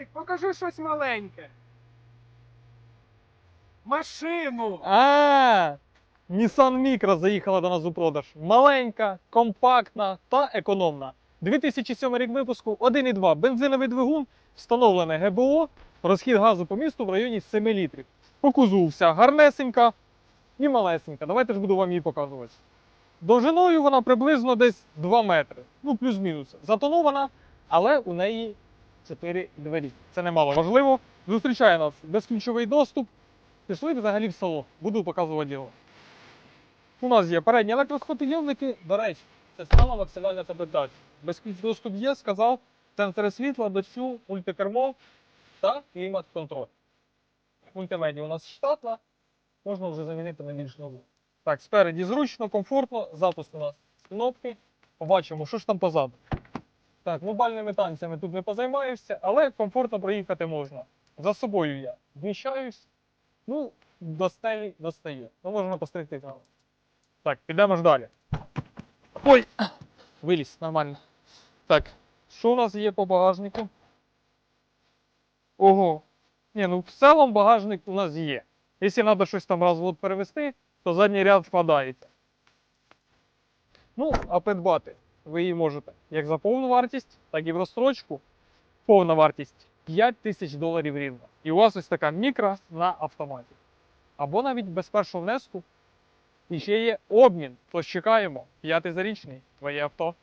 Ростик, покажи щось маленьке. Машину! А, Nissan Micra заїхала до нас у продаж. Маленька, компактна та економна. 2007 рік випуску 1,2 бензиновий двигун, встановлене ГБО, розхід газу по місту в районі 7 літрів. По гарнесенька і малесенька. Давайте ж буду вам її показувати. Довжиною вона приблизно десь 2 метри. Ну, плюс-мінус. Затонована, але у неї 4 двері. Це немало важливо. Зустрічає нас безключовий доступ. Пішли взагалі в село. Буду показувати його. У нас є передні електросхопідйомники. До речі, це сама максимальна комплектація. Безключ доступ є, сказав. Сенсори світла, дощу, мультикермо та клімат-контроль. Мультимедіа у нас штатна. Можна вже замінити на більш нову. Так, спереді зручно, комфортно. Запуск у нас кнопки. Побачимо, що ж там позаду. Так, мобільними танцями тут не позаймаюся, але комфортно проїхати можна. За собою я вміщаюсь. Ну, до стелі достаю. Ну, можна постригти там. Так, підемо ж далі. Ой! Виліз, нормально. Так, що у нас є по багажнику? Ого. Ні, ну в цілому багажник у нас є. Якщо треба щось там розвод перевести, то задній ряд вкладається. Ну, а придбати ви її можете як за повну вартість, так і в розстрочку. Повна вартість 5 тисяч доларів рівно. І у вас ось така мікро на автоматі. Або навіть без першого внеску. І ще є обмін. Тож чекаємо. П'ятий зарічний, твоє авто.